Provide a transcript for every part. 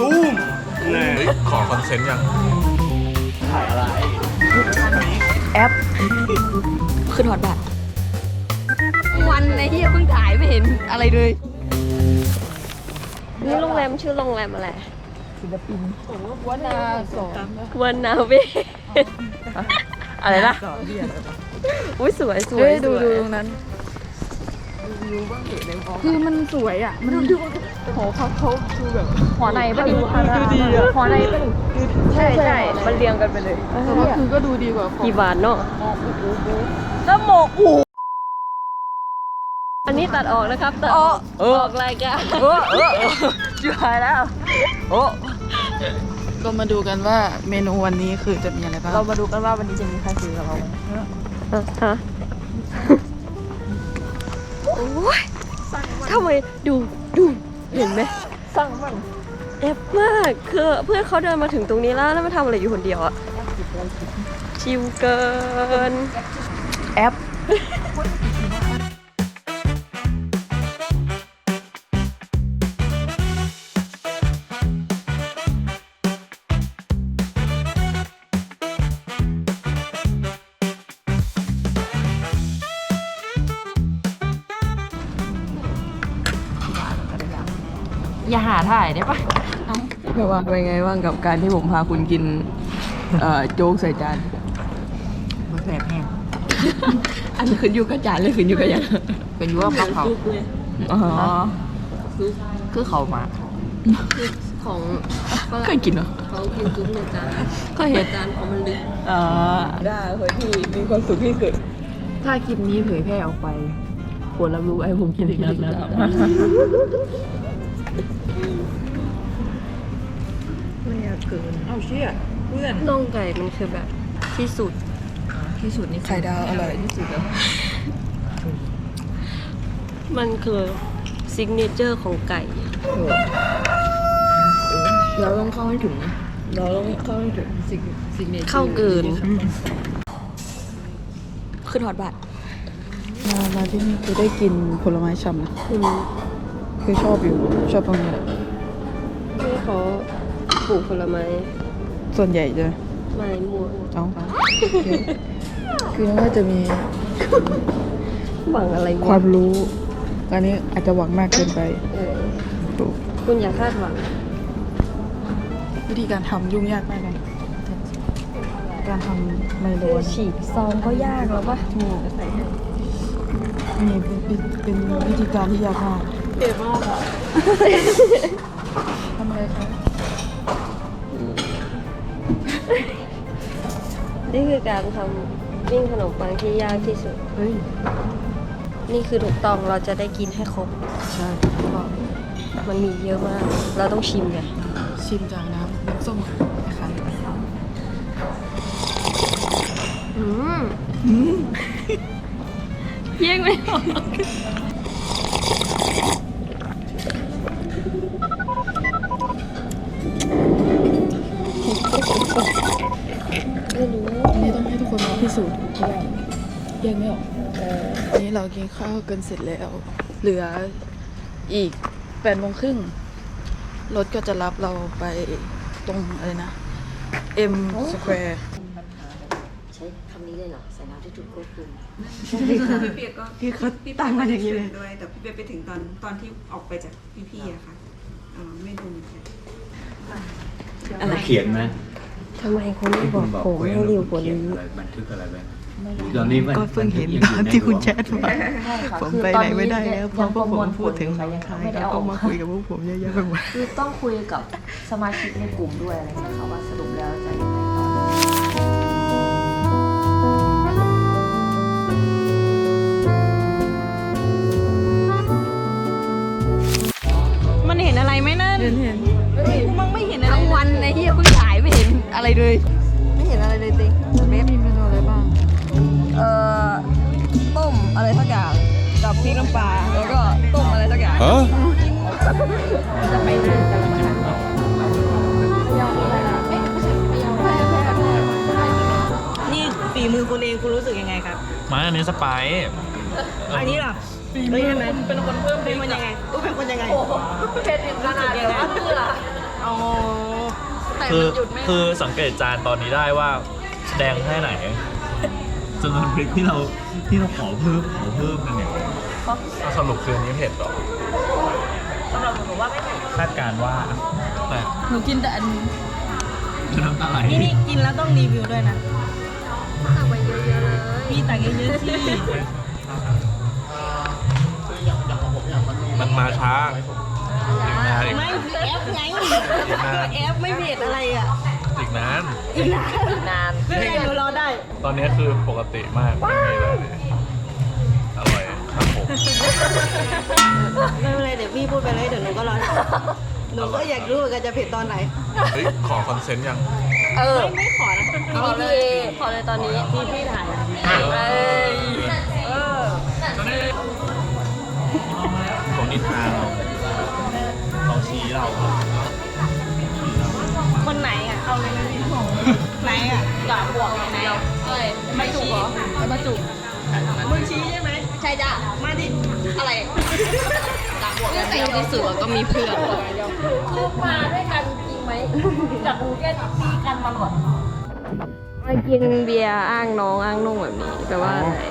ตูมแน่เฮ้ยขอคอนเซนต์ยังแอป ขึ้นฮอตบัตรวันไอ้เหี้ยเพิ่งถ่ายไม่เห็นอะไรเลยนี่โรงแรมชื่อโรงแรมอะไรวันนาสองวันนาเวอะไรนะอุ้ยสวยสวเฮ้ยยดูส วยดูตรงนั้นคือมันสวยอะ มันดูหอเขาเขาดูแบบหอในปะดิดูดีอะหอในปะดิใช่ใช่มันเรียงกันไปเลยแต่ว่าคือก็ดูดีกว่าของกี่บาทเนาะแล้วหมกอูอันนี้ตัดออกนะครับตัดอ๋อออกรายการเออเออเออจุหายแล้วโอ้ก็มาดูกันว่าเมนูวันนี้คือจะมีอะไรบ้างเรามาดูกันว่าวันนี้จะมีใครซื้อกับเราอะฮะ โอ้ยทำไมดูดูเห็นไหมสั่งมันแอบมากคือเพื่อนเขาเดินมาถึงตรงนี้แล้วแล้วมาทำอะไรอยู่คนเดียวอะชิวเกินแอป ถ่ายได้ปะไม่ว่าเป็นไงบ้างกับการที่ผมพาคุณกินเอ่อโจ๊กใส่จานมันแสบแห้งอันนี้ขึ้นอยู่กับจานเลยขึ้นอยู่กับยังเป็นอยู่กับเขาอ๋อคือเขามาของเคยกินเหรอเขากินจุ๊บในจานก็เห็นจานของมันลึกอ่าได้เฮ้ยที่มีความสุขที่สุดถ้าคลิปนี้เผยแพร่ออกไปควรรับรู้ไอ้ผมคิดอีกแล้วนะ ไม่อยากเกินเอาเชี่ยเพื่อนน่องไก่มันคือแบบที่สุด ที่สุดนี่ไข่ดาวอร่อยที่สุดแล้ว มันคือซิกเนเจอร์ของไก่ เราต้องเข้าให้ถึงนะ เราต้องเข้าให้ถึงสิ่งสิ่งนี้เข้าเกินขึ้นฮอตบัตรมามาที่นี่คือได้กินผลไม้ฉ่ำนะ คือชอบอยู่ชอบตรงนี้แหละที่เขาปลูกผลไม้ส่วนใหญ่จะไม้ม่วงเอาคือคือว่าจะมีหวังอะไรควาวะมรู้อันนี้อาจจะหวังมากเกินไปเออถูกคุณอย่าคาดหวังวิธีการทำยุ่งยากมากเลยการทำไมโลนฉีกซองก็ยากแล้วปะถูกนี่เป็นเป็นเป็นวิธีการที่ยากมาก เด็ดมากอะทำอะไรคะนี่คือการทำวิ่งขนมปังที่ยากที่สุด เฮ้ย นี่คือถูกต้องเราจะได้กินให้ครบ ใช่มันมีเยอะมาก เราต้องชิมไงชิมจากน้ำน้ำส้มนะคะอืมแย่งไม่ออก ยกไม่ออกอันนี้เรากินข้าวกันเสร็จแล้ว เหลืออีกแปดโมงครึ่งรถก็จะรับเราไปตรงอะไรนะ M Square ใช้คำนี้เลยเหรอใส่น้ำที่ถูกควบคุมพี่เปียกก็ที่เขาตั้งมาอย่างนี้เลยด้วยแต่พี่เปียกไปถึงตอนตอนที่ออกไปจากพี่ๆอะค่ะเอ่อไม่ดูเหมือนกันอะไรเขียนไหมทำไมคนไม่บอกผมให้เร็วกว่านี้อะไรบันทึกอะไรไว้ ตอนนี้มันก็เพิ่งเห็นยัตยู่อนในที่คุณหัวแชทมาผมไปไหนไม่ได้แล้วเพราะพวกผมพูดถึงเมืองไทยแล้วก็มาคุยกับพวกผมเยอะๆไปหมดคือต้องคุยกับสมาชิกในกลุ่มด้วยอะไรอย่างเงี้ยค่ะว่าสรุปแล้วจะยังไงต่อมันเห็นอะไรไหมนั่นเห็นเห็นมึงไม่เห็นอะไรทั้งวันไอ้เหี้ยเพิ่งถ่ายไม่เห็นอะไรเลย อะไรสักอย่างกับพริกน้ำปลาแล้วก็ต้มอะไรสักอย่างนี่ฝีมือคุณเองคุณรู้สึกยังไงครับ มาอันนี้สไปซ์อันนี้ล่ะเฮ้ยใช่ไหมเป็นคนเพิ่มเป็นคนยังไงกูเป็นคนยังไงเผ็ดขนาดไหนวะอ๋อแต่คือมันหยุดไม่คือสังเกตจานตอนนี้ได้ว่า แดงแค่ไหน จำนวนพริกที่เราที่เราขอเพิ่มขอเพิ่มกันเนี่ยสรุปคืออันนี้เผ็ดเหรอสำหรับหนูว่าไม่เผ็ดคาดการณ์ว่าแต่หนูกินแต่อันจะน้ำตาไหลนี่นี่กินแล้วต้องรีวิวด้วยนะตักไปเยอะๆเลยพี่ตักเยอะๆสิมันมาช้าอีกนานอีกไม่คือแอปไงอีกนานแอปไม่เผ็ดอะไรอะอี กนานอีกนานอีกนาน ไม่เป็นไรหนูรอได้ ตอนนี้คือปกติมากไม่มีอะไรเลยอร่อยครับผมไม่เป็นไรเดี๋ยวพี่พูดไปเลยเดี๋ยวหนูก็รอหนูก็อยากรู้เหมือนกันจะเผ็ดตอนไหน เฮ้ยขอคอนเซนต์ยัง เออ ไม่ขอนะขอเลยขอเลยตอนนี้พี่พี่ถ่ายอะเอ้ยของนิทานเราเขาชี้เราคนไหนอะ เอาเลยนะพี่ไหนอะกาบวกไหนเอ้ยไม่ถูกเหรอมาจุกมึงชี้ใช่ไหมใช่จ้ะมาดิอะไรกาบวกแต่ที่สุดก็มีเพื่อนคือมาด้วยกันจริงไหมจากกรุงเทพตีกันมาหมดมากินเบียร์อ้างน้องอ้างนุ่งแบบนี้แปลว่าอะไร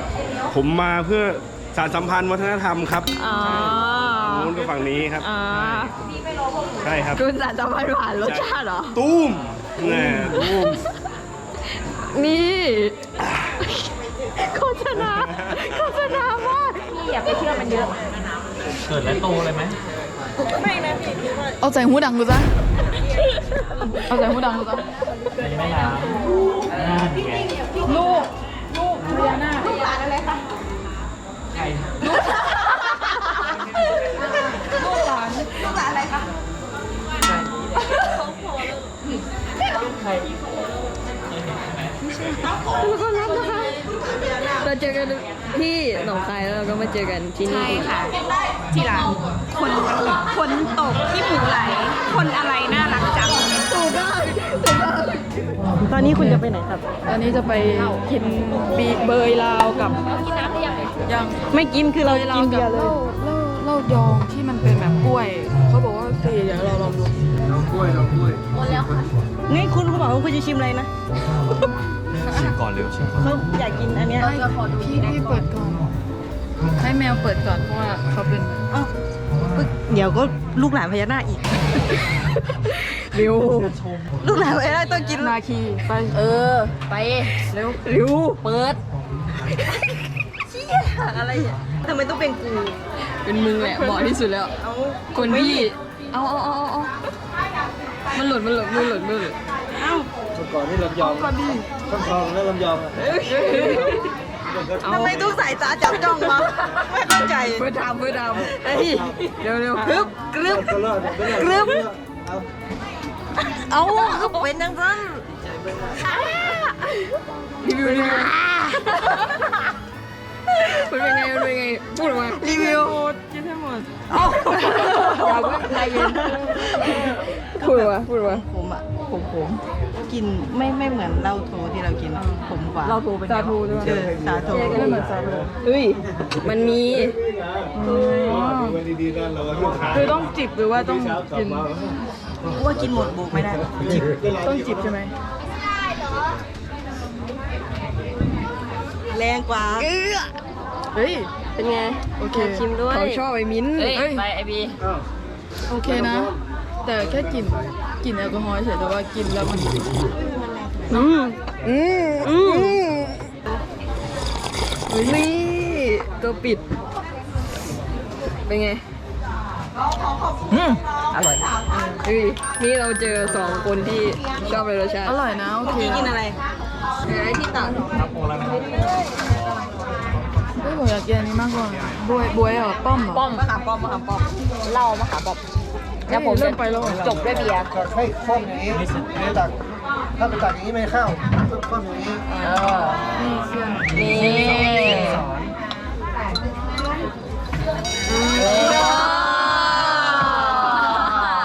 ผมมาเพื่อสารสัมพันธ์วัฒนธรรมครับอ๋อนู้นกับฝั่งนี้ครับอ๋อใช่ครับคุณสารสัมพันธ์หวานรสชาติเหรอ ตุ้ม แน่ตุ้มนี่โฆษณาโฆษณามากพี่อย่าไปเชื่อมันเยอะ เกิดและโตเลยไหมเอาใจหูดังกูซะเอาใจหูดังกูซะในแม่น้ำน่านไงทุกคนรั บนะคะ เราเจอกันที่หนองคายแล้วเราก็มาเจอกันที่นี่ค่ะ ที่ร้านคนคนตกที่หมูไหล คนอะไรน่ารักจัง ถูกต้องถูกต้องตอนนี้คุณจะไปไหนครับ ตอนนี้จะไปกินบีเบยลาวกับกินน้ำหรือยังยังไม่กินคือเรากินเบียร์เลยเหล้าเล้าเหล้ายองที่มันเป็นแบบกล้วย เขาบอกว่าฟรีเดี๋ยวเราลองดูเรากล้วยเรากล้วยกินแล้ว นี่คุณเขาบอกว่าคุณจะชิมอะไรนะชิมก่อนเร็วชิมก่อนเขาอยากกินอันเนี้ยพี่พี่เปิดก่อน ให้แมวเปิดก่อนเพราะว่าเขาเป็นเอ้าปึ๊กเดี๋ยวก็ลูกหลานพญานาคอีกเร็วลูกหลานพญานาคต้องกินนาคีไป เออ ไปเร็วริวเปิดเชี่ยอะไรอะทำไมต้องเป็นกู เป็นมึงแหละเหมาะที่สุดแล้วเอาคนที่ เอาเอาเอาเอาเอา มันหลุดมันหลุดมันหลุดมันหลุดเอ้าก่อนที่ลำยองก่อนดิช่องทองแล้วลำยองอะทำไมต้องสายตาจับจ้องวะไม่เข้าใจเพื่อทำเพื่อทำเฮ้ยเร็วเร็วกรึบกรึบก็รอดไม่ได้กรึบเอาเอาก็เป็นจังซันรีวิวรีวิวมันเป็นไงมันเป็นไงพูดออกมารีวิวกินให้หม ดเอ้าอย่าเพิ่งใจเย็นพูดออกมาพูดออกมาผมอะผมผมกินไม่ไม่เหมือนเหล้าโทที่เรากินผมกว่าเราโทรเป็นสาทูด้วยเออสาโทไม่เหมือนสาทูเฮ้ยมันมีวันดีๆนะเราลูกค้าคือต้องจิบหรือว่าต้องกินว่ากินหมดบุกไม่ได้จิบต้องจิบใช่ไหมแรงกว่าเฮ้ย เป็นไงโอเคชิมด้วยเขาชอบไอ้มิ้นท์เฮ้ยเอ้ยไปไอบีโอเคนะ แต่แค่กลิ่นกลิ่นแอลกอฮอล์เฉยแต่ว่ากินแล้วมันอืมอืมอืมนี่ตัวปิด เป็นไงอร่อยเฮ้ยนี่เราเจอสองคนที่ชอบเลยรสชาติอร่อยนะโอเคพี่กินอะไรไอ้ที่ตัก เฮ้ยผมอยากกินอันนี้มากกว่าบวยบวยเหรอป้อมเหรอ ป้อมมะขามป้อมมะขามป้อมเหล้ามะขามป้อมแล้วผมเริ่จะมไปแล้วเหรอ จบด้วยเบียร์ให้คล่อมอย่างนี้ไม่ตักถ้าไปตักอย่างนี้ไม่เข้าต้องคล่อมอย่างนี้เออนี่เสื้อนี่สอน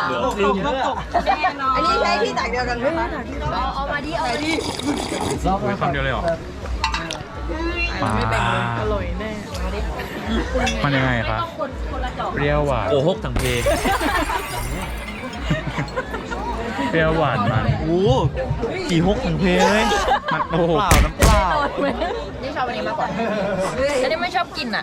เหลือตกจริตงกตกอันนี้ใช้ที่ตักเดียวกันไหมคะเอามาดิเอามาดิไว้คำเดียวเลยเหรอ ปลา ไม่แบ่งเลยอร่อยแน่มันยังไงครับคนคนละจอกเปรี้ยวหวานโกหกทั้งเพเปรี้ยวหวานมันโอ้กี่ฮกถึงเพลเลยมันโอ้โหเปล่าน้ำเปล่านี่ชอบอันนี้มากกว่าอันนี้ไม่ชอบกินอะ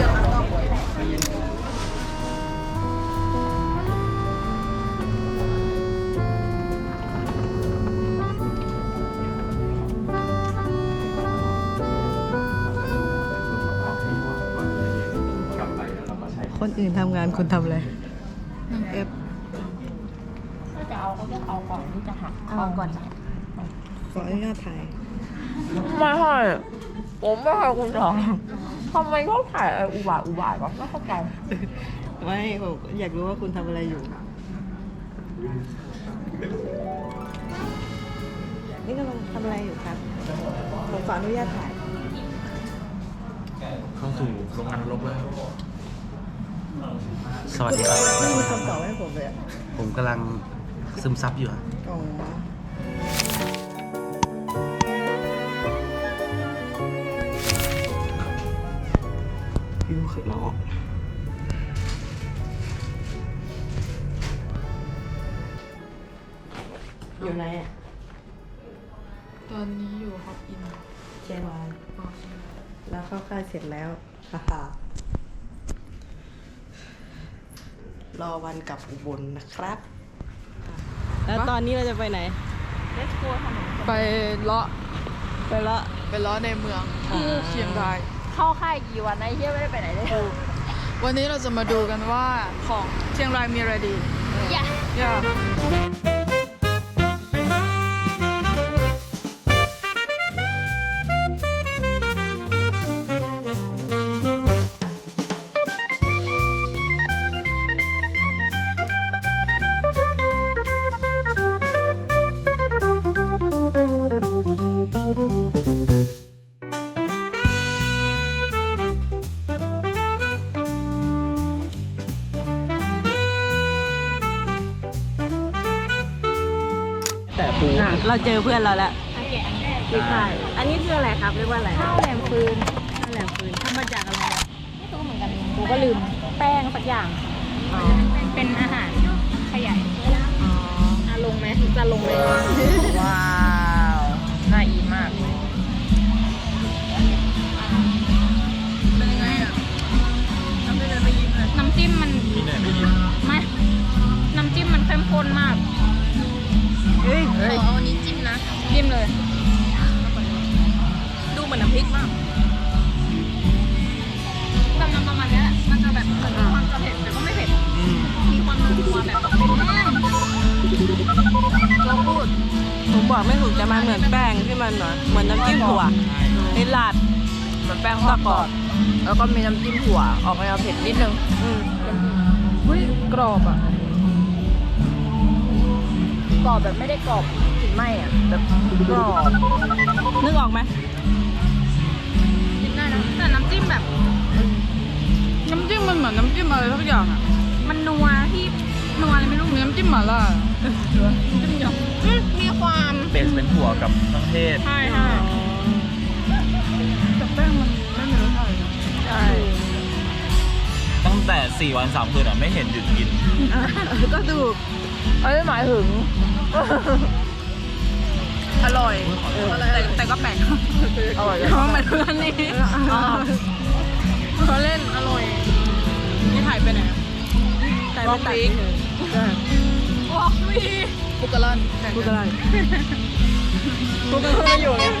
ทำงานคุณทำอะไรเอฟจะเอาก็จะเอาก่อนที่จะหักเอาก่อนขออนุญาตถ่ายไม่ใช่ผมไม่เคยคุณทำทำไมชอบถ่ายอะไรอุบาทอุบาทวะไม่เข้าใจไม่ผมอยากรู้ว่าคุณทำอะไรอยู่ นี่กำลังทำอะไรอยู่ครับผมขออนุญาตถ่าย เข้าสู่โรงงานนรกแล้ว สวัสดีครับ ไม่มีคำตอบให้ผมเลยอะผมกำลังซึมซับอยู่อะอ๋อวิวข้างนอกอยู่ไหนอะตอนนี้อยู่ฮอปอินเชียงรายแล้วเข้าค่ายเสร็จแล้วฮ่าฮ่า รอวันกลับอุบลนะครับ แล้วตอนนี้เราจะไปไหน ไปเลาะไปละไปเลาะในเมืองเชียงราย เข้าค่ายกี่วันนะเฮียไม่ได้ไปไหนเลยวันนี้เราจะมาดูกันว่าของเชียงรายมีอะไรดีอย่ เราเจอเพื่อนเราแล้วคือค่ายอันนี้คืออะไรครับเรียกว่าอะไรข้าวแหลมฟืนข้าวแหลมฟืนทำมาจากอะไรอะไม่รู้เหมือนกันกูก็ลืมแป้งสักอย่างเป็นอาหารขยายอะลงไหมจะลงไหมว้าวน่าอีมากน้ำจิ้มมันมีเหนื่อยไม่ยิ้มไม่น้ำจิ้มมันเข้มข้นมากเฮ้ย มันแป้งทอดกรอบแล้วก็มีน้ำจิ้มถั่วออกแนวเผ็ดนิดนึงอืมเฮ้ยกรอบอะกรอบแบบไม่ได้กรอบกลิ่นไหม้อะแบบกรอบนึกออกไหมกินได้นะแต่น้ำจิ้มแบบ น้ำจิ้มมันเหมือนน้ำจิ้มอะไรทุกอย่างอะมันนัวที่นัวอะไรไม่รู้มีน้ำจิ้มหม่าล่าอืมมีความเบสเป็นถั่วกับเครื่องเทศใช่ใช่ ติเลยนะใช่ตั้งแต่ 4 วัน 3 คืนอะ ไม่เห็นหยุดกิน ก็ถูกเอ้ยหมายถึง อร่อยแต่แต่ก็แปลกอร่อยเพราะมันเพื่อนนี่เขาเล่นอร่อย นี่ถ่ายไปไหนแต่ไม่ตัดวอกมีบุกกะลอนพูดอะไรบุกกะลอนอยู่เนี่ย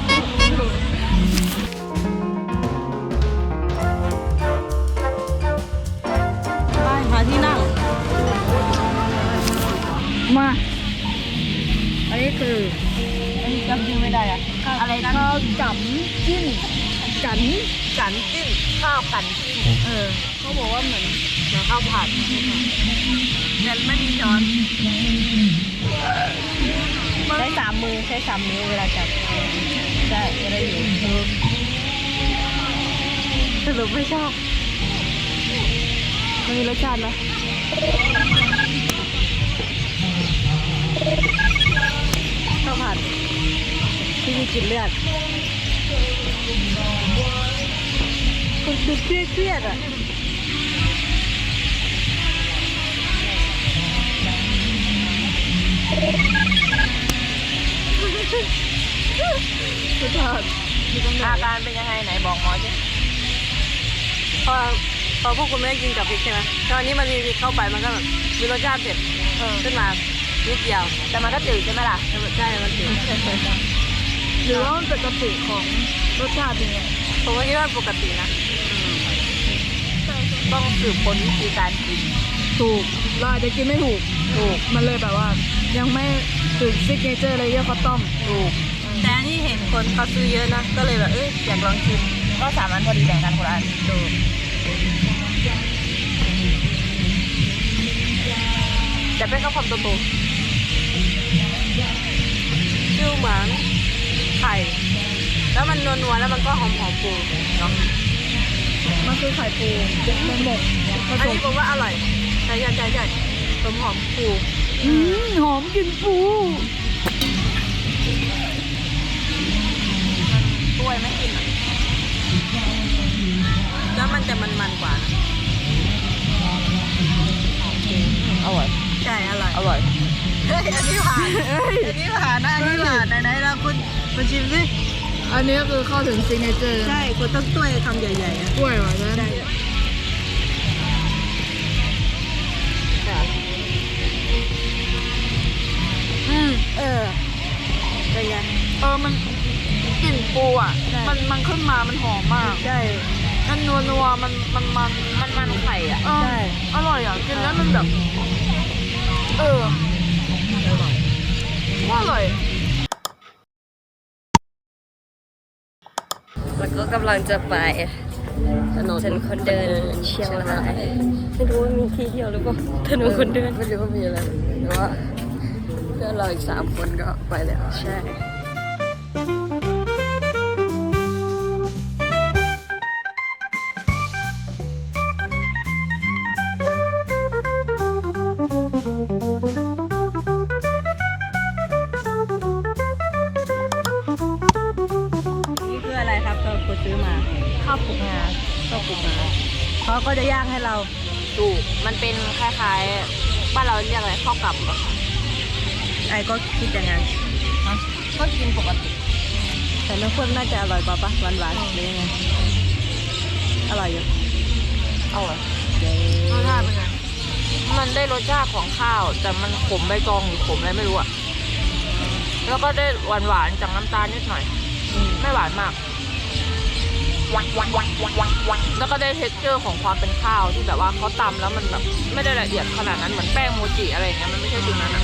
กันจิ้นข้าวกันจิ้นเออเขาบอกว่าเหมือนเหมือนข้าวผัดแต่ไม่มีช้อนใช้สามมือใช้สามนิ้วเวลาจับใช่จะได้อยู่สรุปไม่ชอบชมันมีรสชาติไหมข้าวผัดที่มีกลิ่นเลือด คุณดูเครียดเครียดๆอะสุดยอดอาการเป็นยังไงไหนบอกหมอสิพอพอพวกคุณไม่ได้กินกับพริกใช่ไหมตอนนี้มันมีพริกเข้าไปมันก็แบบมีรสชาติเผ็ดขึ้นมานิดเดียวแต่มันก็จืดใช่ไหมล่ะใช่มันจืด หรือว่ามันปกติของรสชาติเป็นไงผมก็คิดว่าปกตินะต้องสืบค้นวิธีการกินถูกเราอาจจะกินไม่ถูกถูกมันเลยแบบว่า ยังไม่ถึงซิกเนเจอร์เลยเยอะเขาต้มถูก แต่อันนี่เห็นคนเขาซื้อเยอะนะ ก็เลยแบบเอ้ยอยากลองชิมก็สามอันพอดีแบ่งกันคนละอันถูกแต่เป็นข้าวความโตๆฟิลเหมือน ไข่ แล้วมันนัวๆแล้วมันก็หอมหอมๆปูเนาะมันคือไข่ปูมันหมกผอันสมนี้ผมว่าอร่อยใช่ใช่ใช่ใช่หอมหอมๆปูอืมหอมกลินปูกล้วยไม่กินอะแล้วมันจะมันๆกว่านะอร่อย ใช่อร่อยอร่อย เฮ้ยอันนี้ผ่านอันนี้ผ่านนะอันนี้ผ่านไหนๆเราคุณ มาชิมสิ อันนี้คือเข้าถึงซิกเนเจอร์ใช่คุณต้องต้วยคำใหญ่ๆอะกล้วยว่ะนะได้อืมเออเป็นไง เออมันกลิ่นปูอะ ใช่ มันมันขึ้นมามันหอมมากใช่ มันนัวนัวๆมันมันมันมันมันไข่อะเออใช่ อร่อยอะกินแล้วมันแบบ ก็กำลังจะไปถนนถนนคนเดินเชียงรายไม่รู้ว่ามีที่เที่ยวหรือเปล่าถนนคนเดินไม่รู้ว่ามีอะไรแต่ว่าเพื่อนเราอีกสามคนก็ไปแล้วใช่าข้าวปลุกงาเขาก็จะย่างให้เราถูกมันเป็นคล้ายๆบ้านเราเรียกอะไรข้าวกลับเหรอไอ้ก็คิดอย่างนั้นก็กินปกติแต่น้ำข้นน่าจะอร่อยกว่าปะหวานหวานๆหรือยังไงอร่อยอยู่อร่อยรสชาติเป็นไงมันได้รสชาติของข้าว แต่มันขมใบตองหรือขมอะไรไม่รู้อะแล้วก็ได้หวานหวานๆจากน้ำตาลนิดหน่อยไม่หวานมาก แล้วก็ได้เท็กเจอร์ของความเป็นข้าวที่แบบว่าเขาตำแล้วมันแบบไม่ได้ละเอียดขนาดนั้นเหมือนแป้งโมจิอะไรอย่างเงี้ยมันไม่ใช่ฟิลนั้นอะ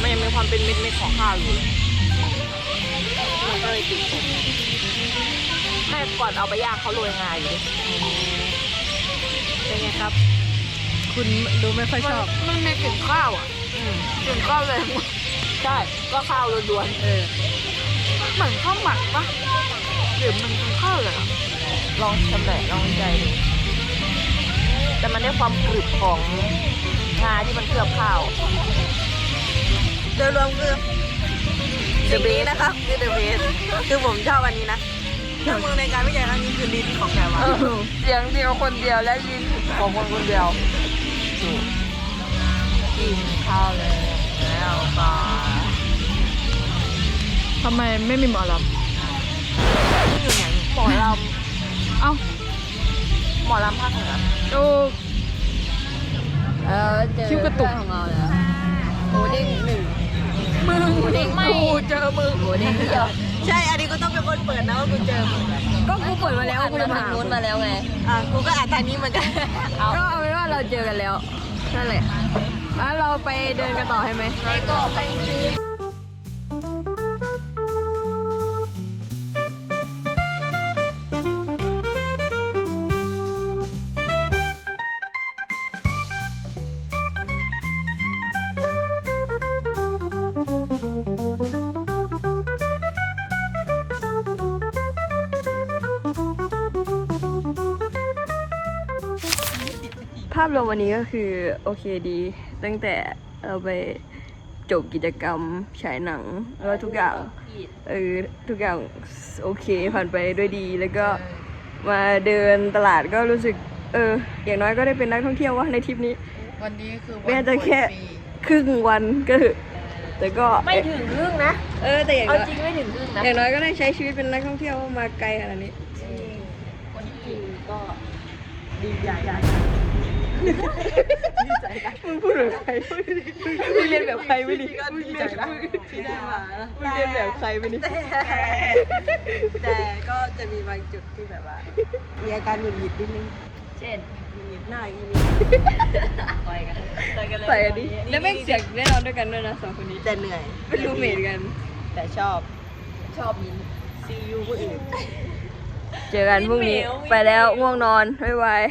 มันยังมีความเป็นเม็ดๆของข้าวอยู่เลยมันก็เลยติดผมแม่ก่อนเอาไปย่างเขาโรยงาอยู่ดิเป็นไงครับ คุณดูไม่ค่อยชอบ มันมีกลิ่นข้าวอะอืมกลิ่นข้าวแรงใช่ก็ข้าวล้วนเออเหมือนข้าวหมักปะหรือมันเป็นข้าวเลยอะๆ ลองชำแหละลองวิจัยดูแต่มันได้ความกรึบของงาที่มันเคลือบข้าวโดยรวมคือสิ่งนี้นะครับคือเดอะเบสคือผมชอบอันนี้นะเครื่องมือในการวิจัยครั้งนี้คือลิ้นของแกวาเออเสียงเดียวคนเดียวและยินของคนคนเดียวดูกินข้าวเลยแล้วก็ทำไมไม่มีหมอลที่อยู่ไหนหมอลำ เอ้าำหมอลำภาคเหนือดูเออเจอคิ้วกระตุกของเราแล้วหมูเด้งหนึ่งมึงไม่กูเจอมึงหมูเด้งเดียวใช่ อันนี้ก็ต้องเป็นคนเปิดนะว่ากูเจอมึงก็กูเปิดมาแล้วกูจะมาหานู้นมาแล้วไง อะกูก็อ่านทางนี้เหมือนกันก็เอาเป็นว่าเราเจอกันแล้วนั่นแหละแล้วเราไปเดินกันต่อให้ไหมภา พรวมวันนี้ก็คือโอเคดี ตั้งแต่เราไปจบกิจกรรมฉายหนังแล้วก็ทุกอย่างเออทุกอย่างโอเคผ่านไปด้วยดี แล้วก็มาเดินตลาดก็รู้สึก เออ อย่างน้อยก็ได้เป็นนักท่องเที่ยวว่าในทริปนี้ วันนี้คือแม้จะแค่ครึ่งวันก็เถอะแต่ก็ไม่ถึงครึ่งนะ เออแต่อย่างเอาน้อยจริงไม่ถึงครึ่งนะอย่างน้อยก็ได้ใช้ชีวิตเป็นนักท่องเที่ยวมาไกลขนาดนี้ มึงพูดแบบใครมึงเรียนแบบใครไม่ดีมึงเรียนแบบที่ได้มามึงเรียนแบบใครไม่ดีแต่ก็จะมีบางจุดที่แบบว่า มีอาการหงุดหงิดนิดนึง เช่นหงุดหงิดหน้าอีนี่ใส่กันดิแล้วแม่งเสียงแน่นอนด้วยกันด้วยนะสองคนนี้แต่เหนื่อย เป็นรูเมทกัน แต่ชอบ ชอบมินซียูผู้อื่นเจอกันพรุ่งนี้ไปแล้วง่วงนอนบ๊ายบาย